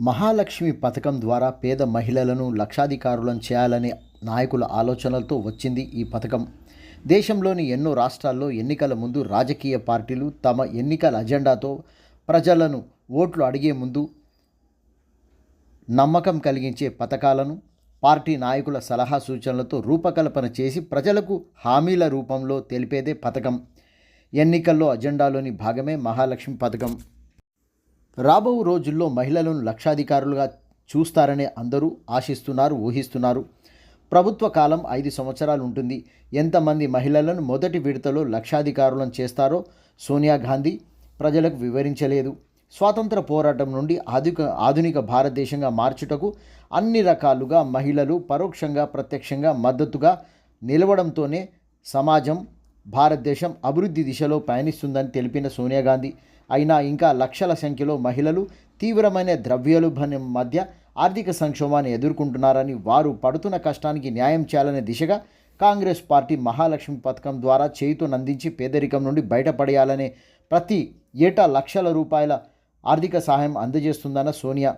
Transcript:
మహాలక్ష్మి పథకం ద్వారా పేద మహిళలను లక్షాధికారులను చేయాలనే నాయకుల ఆలోచనలతో వచ్చింది ఈ పథకం. దేశంలోని ఎన్నో రాష్ట్రాల్లో ఎన్నికల ముందు రాజకీయ పార్టీలు తమ ఎన్నికల అజెండాతో ప్రజలను ఓట్లు అడిగే ముందు నమ్మకం కలిగించే పథకాలను పార్టీ నాయకుల సలహా సూచనలతో రూపకల్పన చేసి ప్రజలకు హామీల రూపంలో తెలిపేదే పథకం. ఎన్నికల్లో అజెండాలోని భాగమే మహాలక్ష్మి పథకం. రాబో రోజుల్లో మహిళలను లక్షాధికారులుగా చూస్తారని అందరూ ఆశిస్తున్నారు ఊహిస్తున్నారు. ప్రభుత్వ కాలం ఐదు సంవత్సరాలు ఉంటుంది. ఎంతమంది మహిళలను మొదటి విడతలో లక్షాధికారులను చేస్తారో సోనియా గాంధీ ప్రజలకు వివరించలేదు. స్వాతంత్ర పోరాటం నుండి ఆధునిక ఆధునిక భారతదేశంగా మార్చుటకు అన్ని రకాలుగా మహిళలు పరోక్షంగా ప్రత్యక్షంగా మద్దతుగా నిలవడంతోనే సమాజం భారతదేశం అభివృద్ధి దిశలో పయనిస్తుందని తెలిపిన సోనియా గాంధీ. అయినా ఇంకా లక్షల సంఖ్యలో మహిళలు తీవ్రమైన ద్రవ్యోల్బణం మధ్య ఆర్థిక సంక్షోభాన్ని ఎదుర్కొంటున్నారని వారు పడుతున్న కష్టానికి న్యాయం చేయాలనే దిశగా కాంగ్రెస్ పార్టీ మహాలక్ష్మి పథకం ద్వారా చేయితోనందించి పేదరికం నుండి బయటపడేయాలనే ప్రతి ఏటా లక్షల రూపాయల ఆర్థిక సహాయం అందజేస్తుందన్న సోనియా.